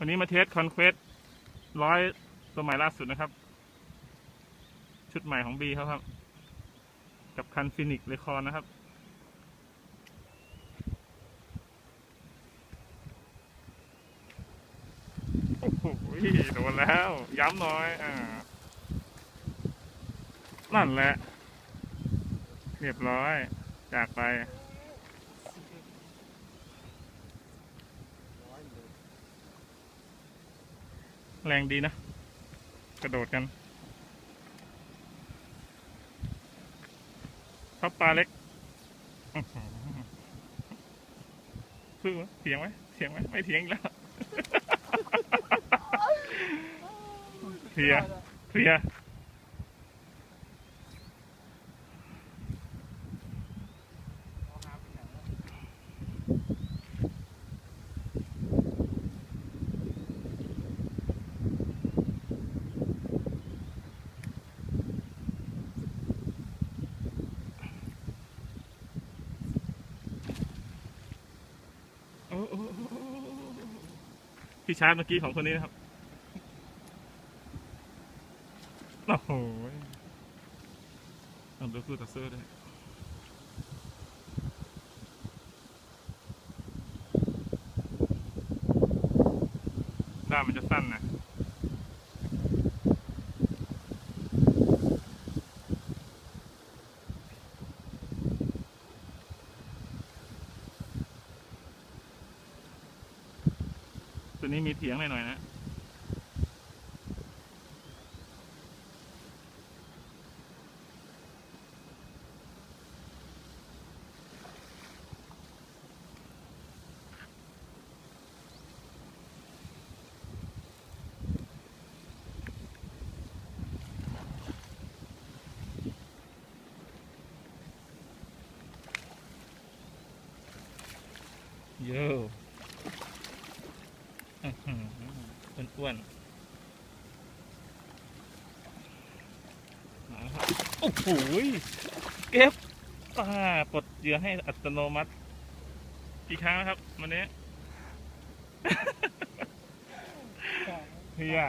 วันนี้มาเทสคอนเควสร้อยตัวใหม่ล่าสุดนะครับ ชุดใหม่ของบีเขาครับ กับคันฟินิกเลคอนนะครับ โอ้โหโดนแล้ว ย้ำน้อย อ่า นั่นแหละ เรียบร้อย จากไป แรงดีนะ กระโดดกันครับปลาเล็กอื้อหือสู้ไหมเถียงไหมเถียงไหมไม่เถียงอีกแล้วเสียงเสียงโอ้โอ้โอ้โอ้ ที่ชาร์จเมื่อกี้ของคนนี้นะครับ โอ้โหลองดูคู่ต่อสู้ด้วยด้ามมันจะสั้นนะ ตัวนี้มีเถียงหน่อยๆนะโย่ อื้อหืออ้วนๆมาครับโอ้โหเก็บป่าปลดเหยื่อให้อัตโนมัติกี่ครั้งแล้วครับวันนี้ เฮีย